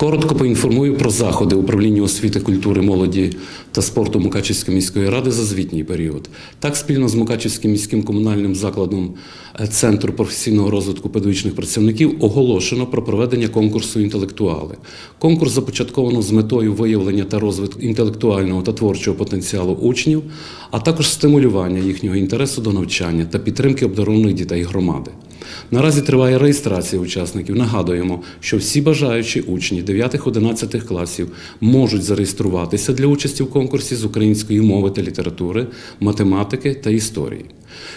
Коротко поінформую про заходи управління освіти, культури, молоді та спорту Мукачівської міської ради за звітній період. Так, спільно з Мукачівським міським комунальним закладом е, Центру професійного розвитку педагогічних працівників оголошено про проведення конкурсу інтелектуали. Конкурс започатковано з метою виявлення та розвитку інтелектуального та творчого потенціалу учнів, а також стимулювання їхнього інтересу до навчання та підтримки обдарованих дітей громади. Наразі триває реєстрація учасників. Нагадуємо, що всі бажаючі учні 9-11 класів можуть зареєструватися для участі в конкурсі з української мови та літератури, математики та історії.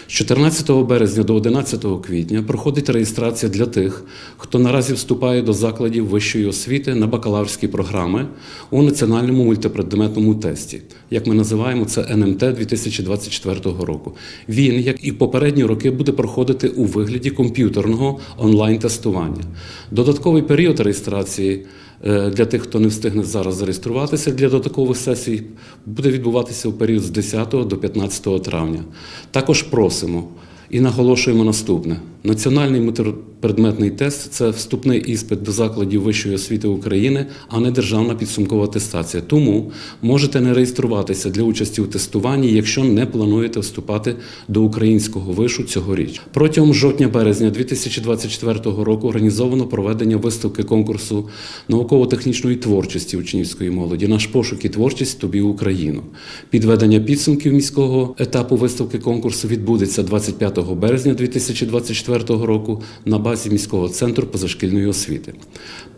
З 14 березня до 11 квітня проходить реєстрація для тих, хто наразі вступає до закладів вищої освіти на бакалаврські програми у національному мультипредметному тесті. Як ми називаємо це НМТ 2024 року. Він, як і попередні роки, буде проходити у вигляді комп'ютерного онлайн-тестування. Додатковий період реєстрації для тих, хто не встигне зараз зареєструватися для додаткових сесій, буде відбуватися у період з 10 до 15 травня. Також просимо і наголошуємо наступне: національний мультипредметний тест це вступний іспит до закладів вищої освіти України, а не державна підсумкова атестація. Тому можете не реєструватися для участі у тестуванні, якщо не плануєте вступати до українського вишу цьогоріч. Протягом жовтня-березня 2024 року організовано проведення виставки конкурсу науково-технічної творчості учнівської молоді Наш пошук і творчість тобі Україну. Підведення підсумків міського етапу виставки конкурсу відбудеться 25 березня 2024 року на базі міського центру позашкільної освіти.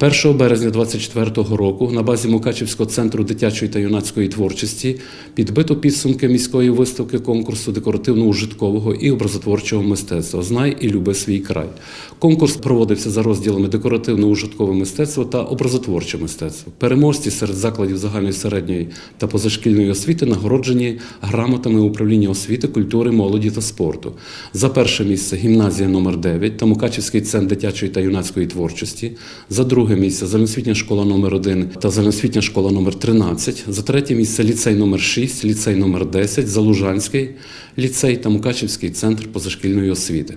1 березня 2024 року на базі Мукачівського центру дитячої та юнацької творчості підбито підсумки міської виставки конкурсу декоративно-ужиткового і образотворчого мистецтва Знай і люби свій край. Конкурс проводився за розділами декоративно-ужиткове мистецтво та образотворче мистецтво. Переможці серед закладів загальної середньої та позашкільної освіти нагороджені грамотами управління освіти, культури, молоді та спорту. За перше місце гімназія номер 9 та Мукачівський центр дитячої та юнацької творчості. За друге місце загальноосвітня школа номер 1 та загальноосвітня школа номер 13. За третє місце ліцей номер 6, ліцей номер 10, Залужанський ліцей та Мукачівський центр позашкільної освіти.